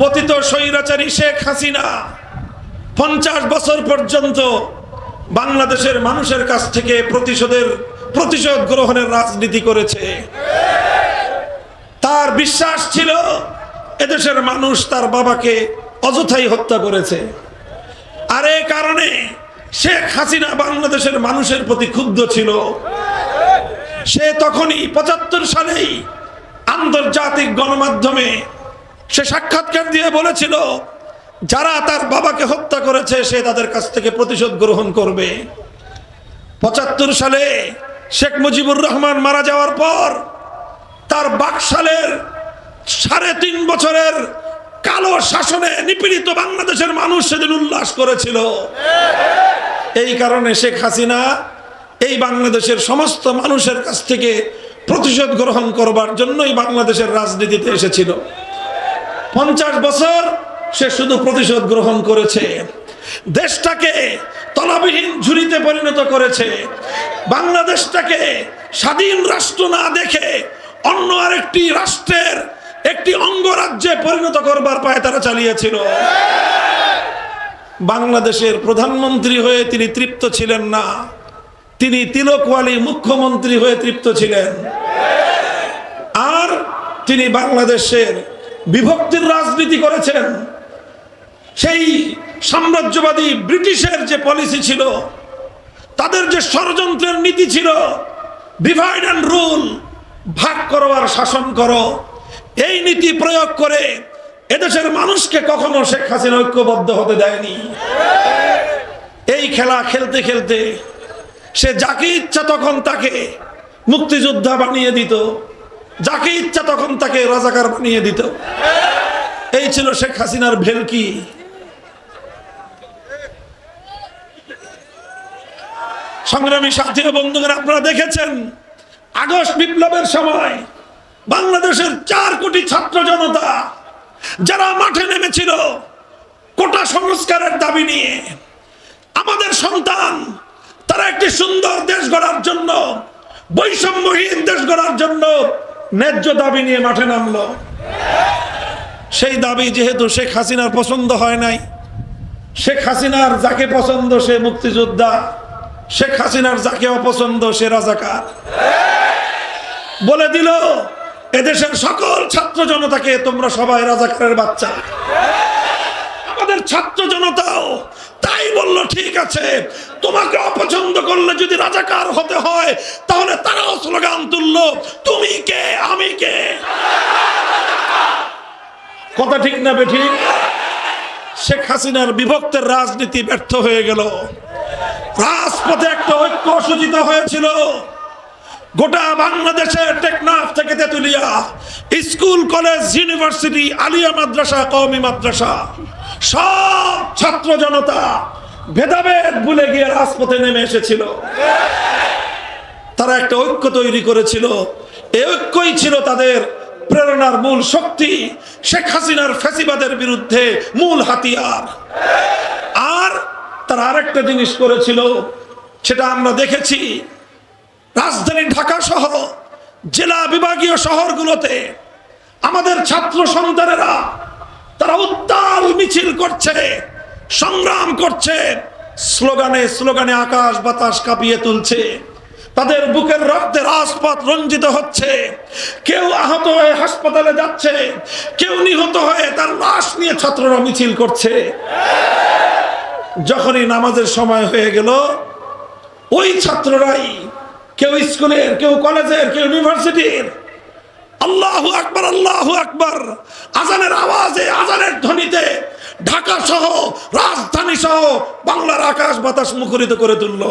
পতিত স্বৈরাচারী শেখ হাসিনা। পঞ্চাশ বছর পর্যন্ত বাংলাদেশের মানুষের কাছ থেকে প্রতিশোধের, প্রতিশোধ গ্রহণের রাজনীতি করেছে। তার বিশ্বাস ছিল, এদেশের মানুষ তার বাবাকে অযথাই হত্যা করেছে। আর এ কারণে শেখ হাসিনা বাংলাদেশের মানুষের প্রতি ক্ষুব্ধ ছিল। সে তখনই পঁচাত্তর সালেই আন্তর্জাতিক গণমাধ্যমে সে সাক্ষাৎকার দিয়ে বলেছিল, যারা তার বাবাকে হত্যা করেছে, সে তাদের কাছ থেকে প্রতিশোধ গ্রহণ করবে। পঁচাত্তর সালে শেখ মুজিবুর রহমান মারা যাওয়ার পর, তার বাকশালের সাড়ে তিন বছরের কালো শাসনে নিপীড়িত বাংলাদেশের মানুষ সেদিন উল্লাস করেছিল। এই কারণে শেখ হাসিনা এই বাংলাদেশের সমস্ত মানুষের কাছ থেকে প্রতিশোধ গ্রহণ করবার জন্যই বাংলাদেশের রাজনীতিতে এসেছিল। পঞ্চাশ বছর সে শুধু প্রতিশোধ গ্রহণ করেছে। দেশটাকে তলাবিহীন ঝুড়িতে পরিণত করেছে। বাংলাদেশটাকে স্বাধীন রাষ্ট্র না দেখে অন্য আরেকটি রাষ্ট্রের একটি অঙ্গরাজ্যে পরিণত করবার পায়ে তারা চালিয়েছিল। বাংলাদেশের প্রধানমন্ত্রী হয়ে তিনি তৃপ্ত ছিলেন না। তিনি তিলকওয়ালি মুখ্যমন্ত্রী হয়ে তৃপ্ত ছিলেন। আর তিনি বাংলাদেশের বিভক্তির রাজনীতি করেছেন। সেই সাম্রাজ্যবাদী ব্রিটিশের যে পলিসি ছিল, তাদের যে ষড়যন্ত্রের নীতি ছিল ডিভাইড অ্যান্ড রুল ভাগ করো আর শাসন করো, এই নীতি প্রয়োগ করে এদেশের মানুষকে কখনো শেখ হাসিনা ঐক্যবদ্ধ হতে দেয়নি। এই খেলা খেলতে খেলতে সে যাকে ইচ্ছা তখন তাকে মুক্তিযোদ্ধা বানিয়ে দিত। যাকে ইচ্ছা তখন তাকে রাজাকার বানিয়ে দিত। এই ছিল শেখ হাসিনার ভেলকি। সংগ্রামী সাথী ও বন্ধুগণ, আপনারা দেখেছেন, আগস্ট বিপ্লবের সময় বাংলাদেশের চার কোটি ছাত্র জনতা যারা মাঠে নেমেছিল কোটা সংস্কারের দাবি নিয়ে, আমাদের সন্তান, তারা একটি সুন্দর দেশ গড়ার জন্য, বৈষম্যহীন দেশ গড়ার জন্য ন্যায্য দাবি নিয়ে মাঠে নামলো। সেই দাবি যেহেতু শেখ হাসিনার পছন্দ হয় নাই, শেখ হাসিনার যাকে পছন্দ সে মুক্তিযোদ্ধা, শেখ হাসিনার যাকে অপছন্দ সে রাজাকার। বলে দিল, এদেশের সকল ছাত্র জনতাকে তোমরা সবাই রাজাকারের বাচ্চা। ছাত্র জনতাও তাই বলল, ঠিক আছে, তোমাকে অপছন্দ করলে যদি রাজাকার হতে হয়, তাহলে তারাও স্লোগান তুললো, তুমি কে? আমি কে? কথা ঠিক না বেঠিক? শেখ হাসিনার বিভক্তের রাজনীতি ব্যর্থ হয়ে গেল। রাজপথে একটা ঐক্য সূচিত হয়েছিল। গোটা বাংলাদেশে টেকনাফ থেকে তেতুলিয়া, স্কুল, কলেজ, ইউনিভার্সিটি, আলিয়া মাদ্রাসা, কওমি মাদ্রাসা। সব ছাত্র জনতা ভেদাভেদ ভুলে গিয়ে রাজপথে নেমে এসেছিল। তারা একটা ঐক্য তৈরি করেছিল। এই ঐক্যই ছিল তাদের প্রেরণার মূল শক্তি, শেখ হাসিনার ফ্যাসিবাদের বিরুদ্ধে মূল হাতিয়ার। আর তারা আরেকটা জিনিস করেছিল, সেটা আমরা দেখেছি। রাজধানী ঢাকা সহ জেলা বিভাগীয় শহরগুলোতে আমাদের ছাত্র সন্তানেরা তারা উত্তাল মিছিল করছে, সংগ্রাম করছে, স্লোগানে স্লোগানে আকাশ বাতাস কাঁপিয়ে তুলছে। তাদের বুকের রক্তে রাজপথ রঞ্জিত হচ্ছে। কেউ আহত হয়ে হাসপাতালে যাচ্ছে, কেউ নিহত হয়ে তার লাশ নিয়ে ছাত্ররা মিছিল করছে। যখনই নামাজের সময় হয়ে গেল, ওই ছাত্ররাই কেউ স্কুলের, কেউ কলেজের, কেউ ইউনিভার্সিটির আল্লাহু আকবর, আল্লাহু আকবার। আজানের আওয়াজে, আজানের ধ্বনিতে ঢাকা সহ রাজধানী সহ বাংলার আকাশ বাতাস মুখরিত করে তুলল।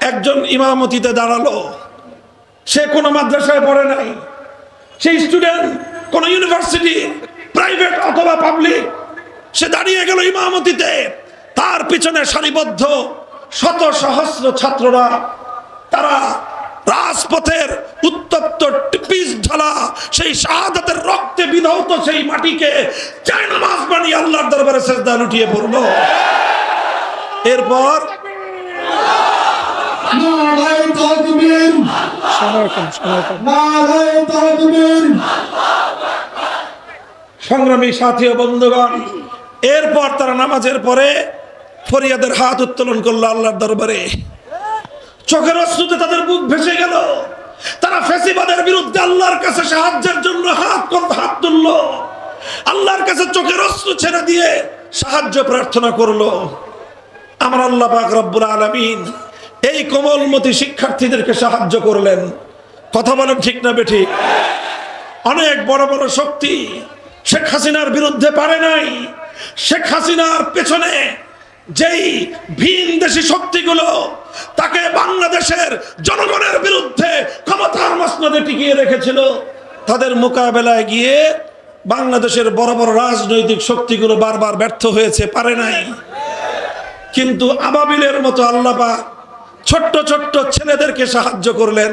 একজন ইমামতিতে দাঁড়াল। সে কোনো মাদ্রাসায় পড়ে নাই। সেই স্টুডেন্ট কোন ইউনিভার্সিটি প্রাইভেট অথবা পাবলিক সে দাঁড়িয়ে গেল ইমামতিতে। তার পিছনে সারিবদ্ধ শত সহস্র ছাত্ররা, তারা রাজপথের উত্তপ্ত টিপিস ঢালা সেই শাহাদাতের রক্তে বিধৌত সেই মাটিকে চায় নামাজ বানিয়ে আল্লাহর দরবারে সেজদা লুটিয়ে পড়ল। এরপর সংগ্রামী সাথী ও বন্ধুগণ এরপর তারা নামাজের পরে ফরিয়াদের হাত উত্তোলন করল আল্লাহর দরবারে। চোখের অশ্রুতে তাদের বুক ভেসে গেল। তারা ফেসিবাদের বিরুদ্ধে আল্লাহর কাছে সাহায্যের জন্য হাত হাত তুলল। আল্লাহর কাছে চোখের অশ্রু ছেড়ে দিয়ে সাহায্য প্রার্থনা করল। আমার আল্লাহ পাক রব্বুল আলামিন এই কোমলমতি শিক্ষার্থীদেরকে সাহায্য করলেন। কথা বলেন ঠিক না বেঠি অনেক বড় বড় শক্তি শেখ হাসিনার বিরুদ্ধে পারে নাই। শেখ হাসিনার পেছনে যেই ভিন দেশি শক্তিগুলো তাকে বাংলাদেশের জনগণের বিরুদ্ধে ক্ষমতার মসনদে টিকিয়ে রেখেছিল, তাদের মোকাবেলায় গিয়ে বাংলাদেশের বড় বড় রাজনৈতিক শক্তিগুলো বারবার ব্যর্থ হয়েছে, পারে নাই। কিন্তু আবাবিলের মতো আল্লাপা ছোট্ট ছোট্ট ছেলেদেরকে সাহায্য করলেন।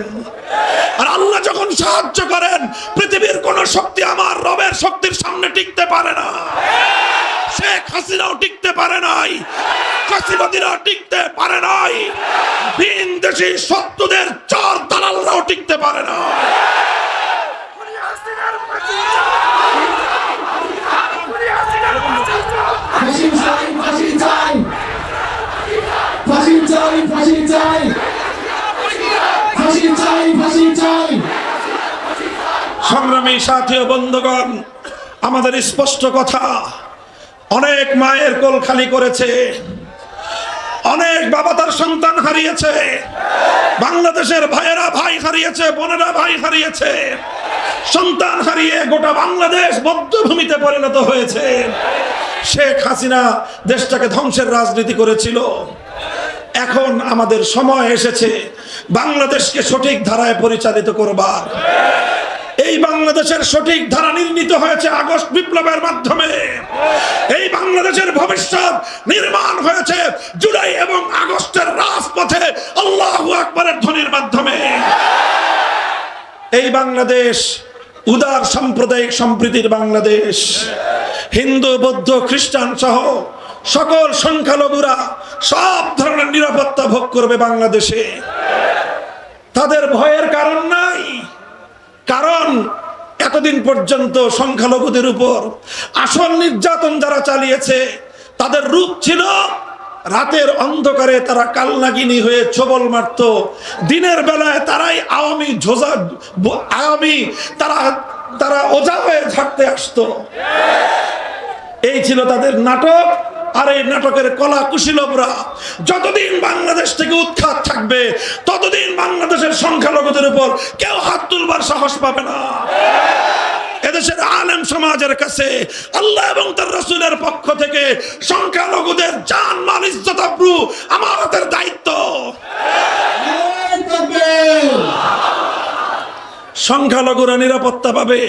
আর আল্লাহ যখন সাহায্য করেন, পৃথিবীর কোন শক্তি আমার রবের শক্তির সামনে টিকতে পারে না। শেখ হাসিনাও টিকতে পারে নাই। ফাঁসিবাদীরাও টিকতে পারে নাই। ভিন দেশি শত্রুদের চার দালালরাও টিকতে পারে না। ফাঁসি চাই ফাঁসি চাই ফাঁসি চাই। ফাঁসি চাই ফাঁসি চাই। ফাঁসি চাই। সংগ্রামী সাথী ও বন্ধুগণ আমাদের স্পষ্ট কথা অনেক মায়ের কোল খালি করেছে। অনেক বাবা তার সন্তান হারিয়েছে। বাংলাদেশের ভাইয়েরা ভাই হারিয়েছে, বোনেরা ভাই হারিয়েছে। সন্তান হারিয়ে গোটা বাংলাদেশ বদ্ধভূমিতে পরিণত হয়েছে। শেখ হাসিনা দেশটাকে ধ্বংসের রাজনীতি করেছিল। এখন আমাদের সময় এসেছে। বাংলাদেশকে সঠিক ধারায় পরিচালিত করবার। এই বাংলাদেশের সঠিক ধারা নির্মিত হয়েছে আগস্ট বিপ্লবের মাধ্যমে। এই বাংলাদেশের ভবিষ্যৎ নির্মাণ হয়েছে জুলাই এবং আগস্টের রাজপথে আল্লাহ আকবরের ধ্বনির মাধ্যমে। এই বাংলাদেশ উদার সাম্প্রদায়িক সম্প্রীতির বাংলাদেশ। হিন্দু, বৌদ্ধ, খ্রিস্টান সহ সকল সংখ্যালঘুরা সব ধরনের নিরাপত্তা ভোগ করবে বাংলাদেশে। তাদের ভয়ের কারণ নাই। কারণ এতদিন পর্যন্ত সংখ্যালঘুদের উপর আসল নির্যাতন যারা চালিয়েছে, তাদের রূপ ছিল রাতের অন্ধকারে তারা কালনাগিনী হয়ে ছবল মারত। দিনের বেলায় তারাই আওয়ামী ঝোজা, আওয়ামী তারা তারা ওঝা হয়ে ঝাড়তে আসতো। এই ছিল তাদের নাটক। আর এই নাটকের কলা কুশীলবরা যতদিন বাংলাদেশ থেকে উৎখাত থাকবে, ততদিন বাংলাদেশের সংখ্যালঘুদের উপর কেউ হাত তুলবার সাহস পাবে না। এদেশের আলেম সমাজের কাছে আল্লাহ এবং তার রসুলের পক্ষ থেকে সংখ্যালঘুদের জান, মাল, ইজ্জত আমাদের দায়িত্ব। সংখ্যালঘুরা নিরাপত্তা পাবে।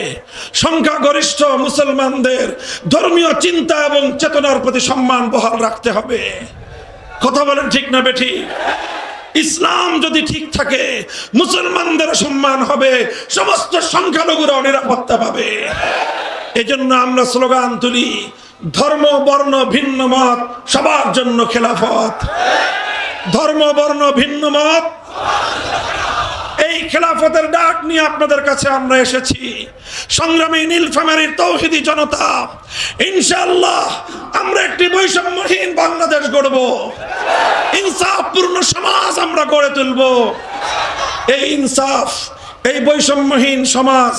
সংখ্যাগরিষ্ঠ মুসলমানদের ধর্মীয় চিন্তা এবং চেতনার প্রতি সম্মান বহাল রাখতে হবে। কথা বলেন ঠিক না বেঠি? ইসলাম যদি ঠিক থাকে, মুসলমানদের সম্মান হবে, সমস্ত সংখ্যালঘুরাও নিরাপত্তা পাবে। এজন্য আমরা স্লোগান তুলি, ধর্ম, বর্ণ, ভিন্ন মত, সবার জন্য খেলাফত। ধর্ম, বর্ণ, ভিন্ন মত খেলাফতের ডাক নিয়ে আপনাদের কাছে আমরা এসেছি। সংগ্রামী নীলফামারীর তৌহিদি জনতা ইনশাল্লাহ আমরা একটি বৈষম্যহীন বাংলাদেশ গড়ব। ইনসাফপূর্ণ সমাজ আমরা গড়ে তুলব। এই ইনসাফ, এই বৈষম্যহীন সমাজ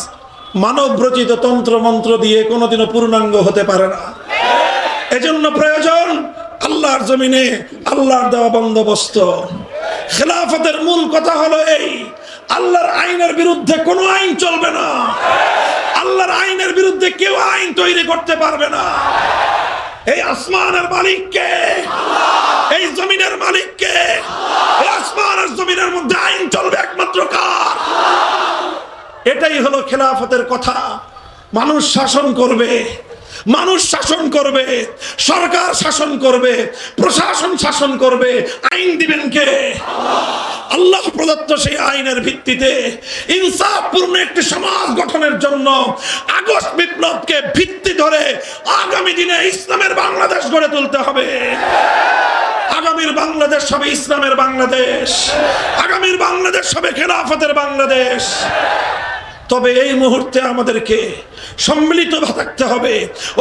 মানব রচিত তন্ত্র মন্ত্র দিয়ে কোনোদিনও পূর্ণাঙ্গ হতে পারে না। এজন্য প্রয়োজন আল্লাহর জমিনে আল্লাহর দেওয়া বন্দোবস্ত। খেলাফতের মূল কথা হলো এই আল্লাহর আইনের বিরুদ্ধে কোনো আইন চলবে না। আল্লাহর আইনের বিরুদ্ধে কেউ আইন তৈরি করতে পারবে না। এই আসমানের মালিককে, এই জমিনের মালিককে, এই আসমান আর জমিনের মধ্যে আইন চলবে একমাত্র কার? এটাই হলো খেলাফতের কথা। মানুষ শাসন করবে। মানুষ শাসন করবে, সরকার শাসন করবে, প্রশাসন শাসন করবে, আইন দিবেন কে? আল্লাহ প্রদত্ত সেই আইনের ভিত্তিতে ইনসাফপূর্ণ একটি সমাজ গঠনের জন্য আগস্ট বিপ্লবকে ভিত্তি ধরে আগামী দিনে ইসলামের বাংলাদেশ গড়ে তুলতে হবে। আগামীর বাংলাদেশ হবে ইসলামের বাংলাদেশ। আগামীর বাংলাদেশ হবে খেলাফতের বাংলাদেশ। তবে এই মুহূর্তে আমাদেরকে সম্মিলিত থাকতে হবে,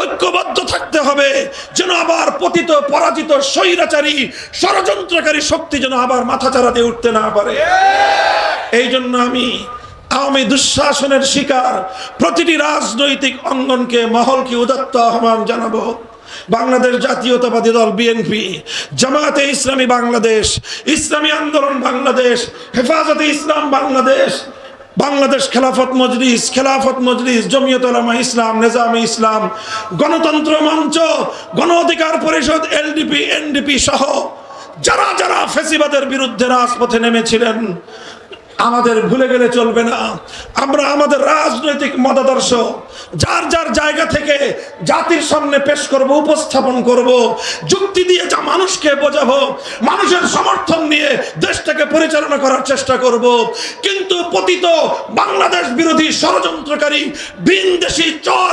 ঐক্যবদ্ধ থাকতে হবে, যেন আবার পতিত, পরাজিত, স্বৈরাচারী, ষড়যন্ত্রকারী শক্তি যেন আবার মাথা চাড়াতে উঠতে না পারে। এই জন্য আমি আওয়ামী দুঃশাসনের শিকার প্রতিটি রাজনৈতিক অঙ্গনকে মহলকে উদাত্ত আহ্বান জানাব? বাংলাদেশ জাতীয়তাবাদী দল বিএনপি, জামায়াতে ইসলামী বাংলাদেশ, ইসলামী আন্দোলন বাংলাদেশ, হেফাজতে ইসলাম বাংলাদেশ বাংলাদেশ খেলাফত মজলিস খেলাফত মজলিস, জমিয়ত আলামা ইসলাম, নেজামে ইসলাম, গণতন্ত্র মঞ্চ, গণ অধিকার পরিষদ, এলডিপি, এনডিপি সহ যারা যারা ফেসিবাদের বিরুদ্ধে রাজপথে নেমেছিলেন আমাদের ভুলে গেলে চলবে না। আমরা আমাদের রাজনৈতিক মতাদর্শ যার যার জায়গা থেকে জাতির সামনে পেশ করব, উপস্থাপন করব, যুক্তি দিয়ে যা মানুষকে বোঝাবো, মানুষের সমর্থন নিয়ে দেশটাকে পরিচালনা করার চেষ্টা করব। কিন্তু পতিত বাংলাদেশ বিরোধী ষড়যন্ত্রকারী ভিনদেশি চর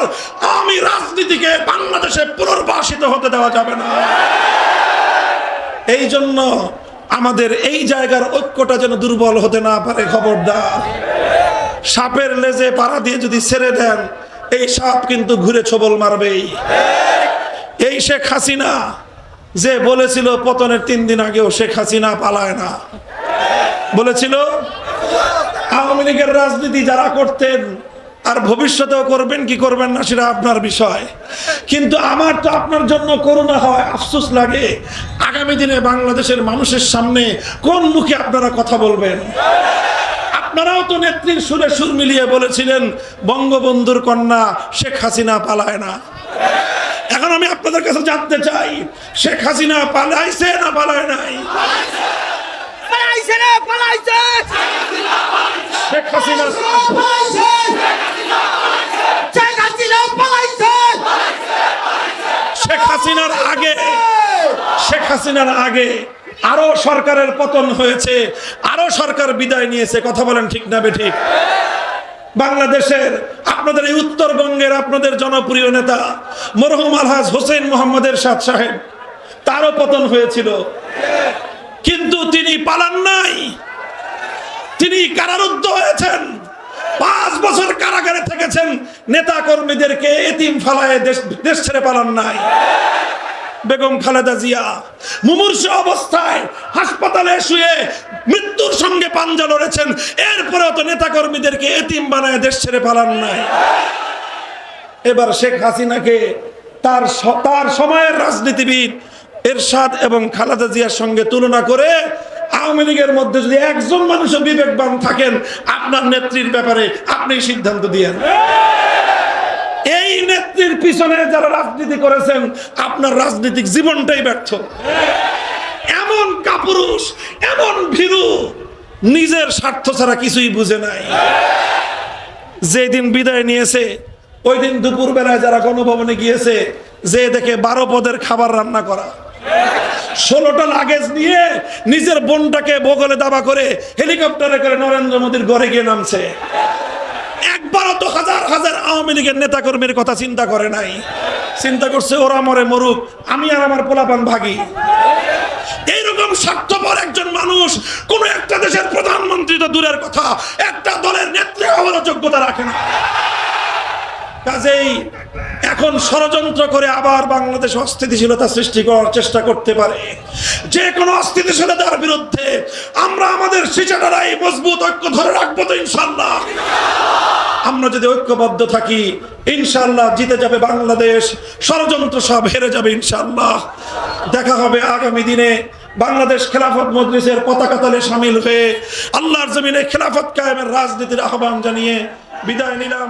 আমি রাজনীতিকে বাংলাদেশে পুনর্বাসিত হতে দেওয়া যাবে না। এই জন্য আমাদের এই জায়গার ঐক্যটা যেন দুর্বল হতে না পারে, খবরদার। সাপের লেজে পাড়া দিয়ে যদি ছেড়ে দেন, এই সাপ কিন্তু ঘুরে ছবল মারবেই। এই শেখ হাসিনা, যে বলেছিল পতনের তিন দিন আগেও শেখ হাসিনা পালায় না। বলেছিল, আওয়ামী লীগের রাজনীতি যারা করতেন, আর ভবিষ্যতেও করবেন কি করবেন না, সেটা আপনার বিষয়। কিন্তু আমার তো আপনার জন্য করুণা হয়, আফসোস লাগে। আগামী দিনে বাংলাদেশের মানুষের সামনে কোন মুখে আপনারা কথা বলবেন? আপনারাও তো নেত্রীর সুরে সুর মিলিয়ে বলেছিলেন বঙ্গবন্ধুর কন্যা শেখ হাসিনা পালায় না। এখন আমি আপনাদের কাছে জানতে চাই শেখ হাসিনা পালাইছে না পালায় নাই? শেখ হাসিনা শেখ হাসিনার আগে হাসিনার আগে আরও সরকারের পতন হয়েছে, আরও সরকার বিদায় নিয়েছে, কথা বলেন ঠিক না বেঠিক? বাংলাদেশের, আপনাদের এই উত্তরবঙ্গের আপনাদের জনপ্রিয় নেতা মরহুম আলহাজ হোসেন মোহাম্মদের সাদ সাহেব, তারও পতন হয়েছিল। কিন্তু তিনি পালান নাই। তিনি কারারুদ্ধ হয়েছেন। পাঁচ বছর কারাগারে থেকেছেন। নেতা কর্মীদেরকে এতিম ফালায় দেশ দেশ ছেড়ে পালান নাই। বেগম খালেদা জিয়া মুমূর্ষ অবস্থায় হাসপাতালে শুয়ে মৃত্যুর সঙ্গে পাঞ্জা লড়েছেন। এরপরেও তো নেতা কর্মীদেরকে এতিম বানায় দেশ ছেড়ে পালান নাই। এবার শেখ হাসিনাকে তার তার সময়ের রাজনীতিবিদ এরশাদ এবং খালেদা জিয়ার সঙ্গে তুলনা করে আওয়ামী লীগের মধ্যে যদি একজন মানুষও বিবেকবান থাকেন, আপনার নেত্রীর ব্যাপারে আপনি সিদ্ধান্ত দিয়েন। এই নেত্রীর পিছনে যারা রাজনীতি করেছেন, আপনার রাজনৈতিক জীবনটাই ব্যর্থ। এমন কাপুরুষ, এমন ভীরু, নিজের স্বার্থ ছাড়া কিছুই বুঝে নাই। যেদিন বিদায় নিয়েছে ওই দিন দুপুর বেলায় যারা গণভবনে গিয়েছে, যে দেখে বারো পদের খাবার রান্না করা। ষোলোটা লাগেজ নিয়ে নিজের বোনটাকে বগলে দাবা করে হেলিকপ্টারে করে নরেন্দ্র মোদীর ঘরে গিয়ে নামছে। হাজার হাজার আওয়ামী লীগের নেতা কর্মীর কথা চিন্তা করে নাই। চিন্তা করছে ওরা মরে মরুক, আমি আর আমার পোলাপান ভাগি। এইরকম স্বার্থপর একজন মানুষ কোন একটা দেশের প্রধানমন্ত্রী তো দূরের কথা, একটা দলের নেত্রী হওয়ার যোগ্যতা রাখে না। কাজেই এখন ষড়যন্ত্র করে আবার বাংলাদেশ অস্থিতিশীলতা সৃষ্টি করার চেষ্টা করতে পারে। যে কোনো অস্থিতিশীলতার বিরুদ্ধে আমরা আমাদের সিচাটারাই মজবুত ঐক্য ধরে রাখব তো ইনশাল্লাহ আমরা যদি ঐক্যবদ্ধ থাকি ইনশাল্লাহ জিতে যাবে বাংলাদেশ। ষড়যন্ত্র সব হেরে যাবে ইনশাল্লাহ দেখা হবে আগামী দিনে বাংলাদেশ খেলাফত মজলিসের পতাকা তলে সামিল হয়ে আল্লাহর জমিনে খেলাফত কায়েমের রাজনীতির আহ্বান জানিয়ে বিদায় নিলাম।